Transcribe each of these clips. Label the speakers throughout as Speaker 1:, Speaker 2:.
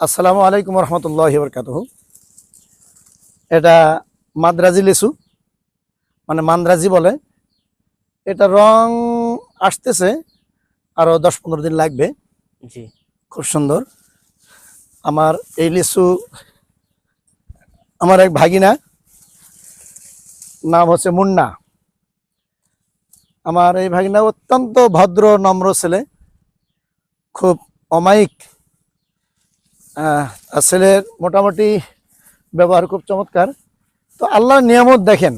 Speaker 1: আসসালামু আলাইকুম রহমতুল্লাহ বরকাত এটা মাদ্রাজি লিচু মানে মান্দ্রাজি বলে। এটা রং আসতেছে আরও দশ পনেরো দিন লাগবে।
Speaker 2: জি।
Speaker 1: খুব সুন্দর। আমার এই লিচু আমার এক ভাগিনা নাম হচ্ছে মুন্না। আমার এই ভাগিনা অত্যন্ত ভদ্র নম্র ছেলে। খুব অমায়িক। ছেলের মোটামুটি ব্যবহার খুব চমৎকার। তো আল্লাহর নিয়ামত দেখেন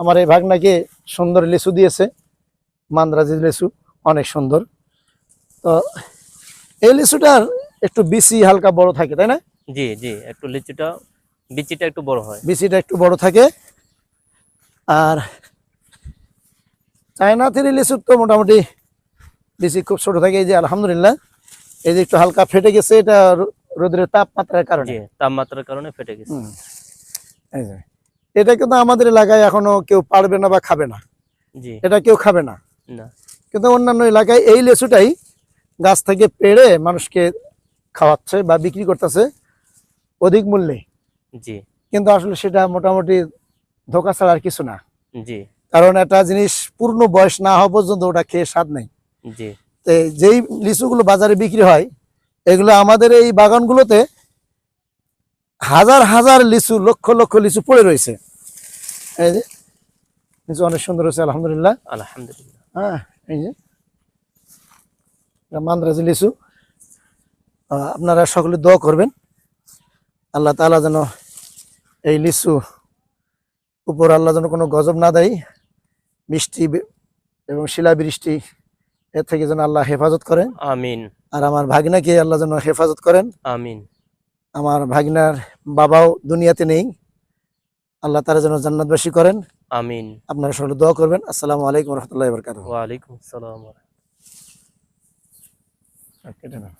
Speaker 1: আমার এই ভাগনাকে সুন্দর লিচু দিয়েছে মান্দ্রাজি লিচু অনেক সুন্দর। তো এই লিচুটার একটু বিসি হালকা বড় থাকে তাই না?
Speaker 2: জি জি একটু লিচুটা বিচিটা একটু বড় হয়।
Speaker 1: বিচিটা একটু বড় থাকে। আর চায়না থ্রি লিচুর তো মোটামুটি বিসি খুব ছোট থাকে এই যে আলহামদুলিল্লাহ। এই যে একটু হালকা ফেটে গেছে এটা রোদের তাপমাত্রার কারণে।
Speaker 2: তাপমাত্রার কারণে ফেটে গেছে।
Speaker 1: এই যে। এটা কিন্তু আমাদের এলাকায় এখনও কেউ পারবে না বা খাবে না। এটা কেউ খাবে না। কিন্তু অন্যান্য এলাকায় এই লেচুটাই গাছ থেকে পেড়ে মানুষকে খাওয়াচ্ছে বা বিক্রি করতেছে অধিক মূল্যে।
Speaker 2: জি।
Speaker 1: কিন্তু আসলে সেটা মোটামুটি ধোকা ছাড়া আর কিছু না।
Speaker 2: জি।
Speaker 1: কারণ একটা জিনিস পূর্ণ বয়স না হওয়া পর্যন্ত ওটা খেয়ে স্বাদ নেই।
Speaker 2: জি।
Speaker 1: তো যেই লিচুগুলো বাজারে বিক্রি হয় এগুলো আমাদের এই বাগানগুলোতে হাজার হাজার লিচু লক্ষ লক্ষ লিচু পড়ে রয়েছে। এই যে লিচু অনেক সুন্দর হয়েছে আলহামদুলিল্লাহ।
Speaker 2: আলহামদুলিল্লাহ।
Speaker 1: হ্যাঁ এই যে মান্দ্রাজি লিচু। আপনারা সকলে দোয়া করবেন আল্লাহ তাআলা যেন এই লিচু উপর আল্লাহ যেন কোনো গজব না দেয়। বৃষ্টি বে- এবং শিলা বৃষ্টি এর থেকে যেন আল্লাহ হেফাজত করেন।
Speaker 2: আমিন।
Speaker 1: আর আমার ভাগনাকে আল্লাহ যেন হেফাজত করেন।
Speaker 2: আমিন।
Speaker 1: আমার ভাগনার বাবাও দুনিয়াতে নেই। আল্লাহ তারা যেন জান্নাতবাসী করেন।
Speaker 2: আমিন।
Speaker 1: আপনারা সকলে দোয়া করবেন। আসসালামু আলাইকুম রহমতুল্লাহ বরকাত
Speaker 2: ওয়ালাইকুম আসসালাম
Speaker 1: কেটে নাও।